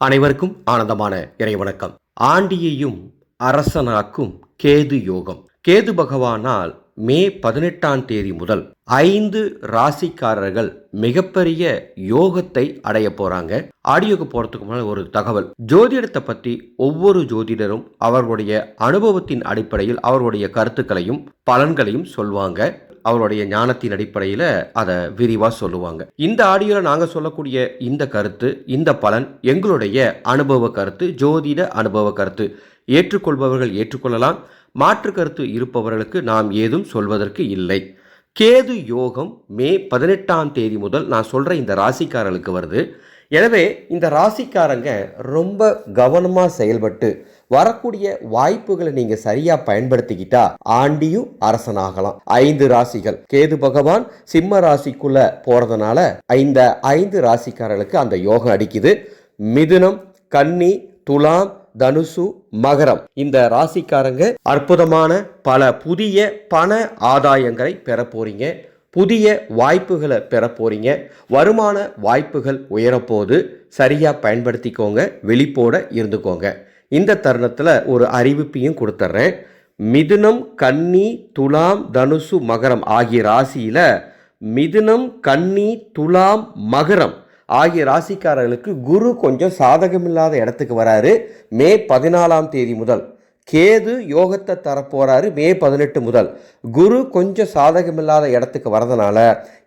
அனைவருக்கும் ஆனந்தமான இறைவணக்கம் ஆண்டியையும் அரசனாக்கும் கேது யோகம். கேது பகவானால் மே பதினெட்டாம் தேதி முதல் ஐந்து ராசிக்காரர்கள் மிகப்பெரிய யோகத்தை அடைய போறாங்க. ஆடியோக்கு போறதுக்கு முன்னாடி ஒரு தகவல். ஜோதிடத்தை பத்தி ஒவ்வொரு ஜோதிடரும் அவர்களுடைய அனுபவத்தின் அடிப்படையில் அவர்களுடைய கருத்துக்களையும் பலன்களையும் சொல்வாங்க. அவருடைய ஞானத்தின் அடிப்படையில் அதை விரிவாக சொல்லுவாங்க. இந்த ஆடியோவில் நாங்கள் சொல்லக்கூடிய இந்த கருத்து இந்த பலன் எங்களுடைய அனுபவ கருத்து ஜோதிட அனுபவ கருத்து. ஏற்றுக்கொள்பவர்கள் ஏற்றுக்கொள்ளலாம். மாற்று கருத்து இருப்பவர்களுக்கு நாம் ஏதும் சொல்வதற்கு இல்லை. கேது யோகம் மே பதினெட்டாம் தேதி முதல் நான் சொல்கிற இந்த ராசிக்காரர்களுக்கு வருது. எனவே இந்த ராசிக்காரங்க ரொம்ப கவனமாக செயல்பட்டு வரக்கூடிய வாய்ப்புகளை நீங்க சரியா பயன்படுத்திக்கிட்டா ஆண்டியும் அரசனாகலாம். ஐந்து ராசிகள். கேது பகவான் சிம்ம ராசிக்குள்ள போறதுனால இந்த ஐந்து ராசிக்காரர்களுக்கு அந்த யோகம் அடிக்குது. மிதுனம் கன்னி துலாம் தனுசு மகரம். இந்த ராசிக்காரங்க அற்புதமான பல புதிய பண ஆதாயங்களை பெற போறீங்க. புதிய வாய்ப்புகளை பெற போறீங்க. வருமான வாய்ப்புகள் உயரப்போது சரியாக பயன்படுத்திக்கோங்க. வெளிப்போட இருந்துக்கோங்க. இந்த தருணத்தில் ஒரு அறிவிப்பையும் கொடுத்துட்றேன் மிதுனம் கன்னி துலாம் தனுசு மகரம் ஆகிய ராசியில் மிதுனம் கன்னி துலாம் மகரம் ஆகிய ராசிக்காரர்களுக்கு குரு கொஞ்சம் சாதகமில்லாத இடத்துக்கு வராரு. மே பதினாலாம் தேதி முதல் கேது யோகத்தை தரப்போகிறாரு மே பதினெட்டு முதல். குரு கொஞ்சம் சாதகமில்லாத இடத்துக்கு வரதுனால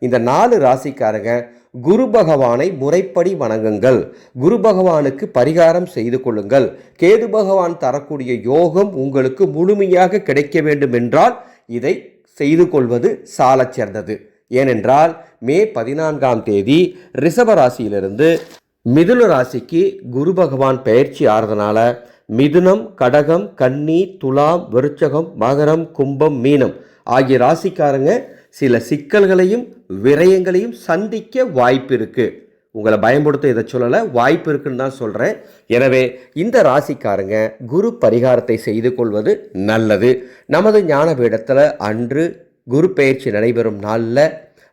இந்த நாலு ராசிக்காரங்க குரு பகவானை முறைப்படி வணங்குங்கள். குரு பகவானுக்கு பரிகாரம் செய்து கொள்ளுங்கள். கேது பகவான் தரக்கூடிய யோகம் உங்களுக்கு முழுமையாக கிடைக்க வேண்டும் என்றால் இதை செய்து கொள்வது சாலச் சிறந்தது. ஏனென்றால் மே பதினான்காம் தேதி ரிஷப ராசியிலிருந்து மிதுன ராசிக்கு குரு பகவான் பயிற்சி ஆறதுனால மிதுனம் கடகம் கன்னி துலாம் விருச்சகம் மகரம் கும்பம் மீனம் ஆகிய ராசிக்காரங்க சில சிக்கல்களையும் விரயங்களையும் சந்திக்க வாய்ப்பு இருக்குது உங்களை பயன்படுத்த இதை சொல்லலை வாய்ப்பு இருக்குன்னு தான் சொல்கிறேன் எனவே இந்த ராசிக்காரங்க குரு பரிகாரத்தை செய்து கொள்வது நல்லது. நமது ஞான பீடத்தில் அன்று குரு பயிற்சி நடைபெறும் நாளில்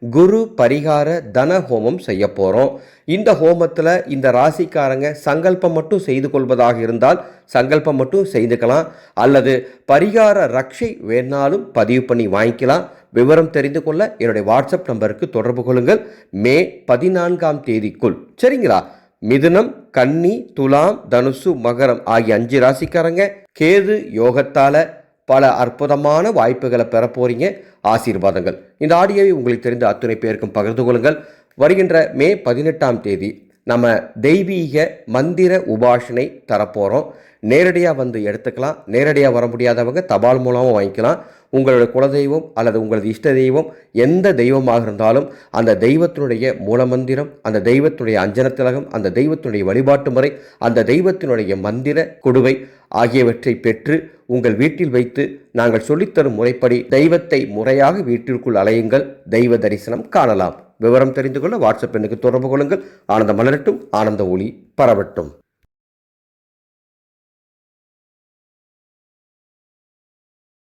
குரு பரிகார தன ஹோமம் செய்ய போகிறோம் இந்த ஹோமத்தில் இந்த ராசிக்காரங்க சங்கல்பம் மட்டும் செய்து கொள்வதாக இருந்தால் சங்கல்பம் மட்டும் செய்துக்கலாம். அல்லது பரிகார ரக்ஷை வேணாலும் பதிவு பண்ணி வாங்கிக்கலாம். விவரம் தெரிந்து கொள்ள என்னுடைய வாட்ஸ்அப் நம்பருக்கு தொடர்பு கொள்ளுங்கள். மே பதினான்காம் தேதிக்குள். சரிங்களா? மிதுனம் கன்னி துலாம் தனுசு மகரம் ஆகிய அஞ்சு ராசிக்காரங்க கேது யோகத்தால் பல அற்புதமான வாய்ப்புகளை பெற ஆசீர்வாதங்கள். இந்த ஆடியோவை உங்களுக்கு தெரிந்த அத்துணை பேருக்கும் பகிர்ந்து கொள்ளுங்கள். வருகின்ற மே பதினெட்டாம் தேதி நம்ம தெய்வீக மந்திர உபாஷனை தரப்போகிறோம் நேரடியாக வந்து எடுத்துக்கலாம். நேரடியாக வர முடியாதவங்க தபால் மூலமாக வாங்கிக்கலாம். உங்களோட குலதெய்வம் அல்லது உங்களது இஷ்ட தெய்வம் எந்த தெய்வமாக இருந்தாலும் அந்த தெய்வத்தினுடைய மூலமந்திரம் அந்த தெய்வத்தினுடைய அஞ்சனத்திலகம் அந்த தெய்வத்தினுடைய வழிபாட்டு முறை அந்த தெய்வத்தினுடைய மந்திர கொடுவை ஆகியவற்றை பெற்று உங்கள் வீட்டில் வைத்து நாங்கள் சொல்லித்தரும் முறைப்படி தெய்வத்தை முறையாக வீட்டிற்குள் அலையுங்கள். தெய்வ தரிசனம் காணலாம். விவரம் தெரிந்து கொள்ள வாட்ஸ்அப் எண்ணுக்கு தொடர்பு கொள்ளுங்கள். ஆனந்த மலரட்டும் ஆனந்த ஒளி பரவட்டும்.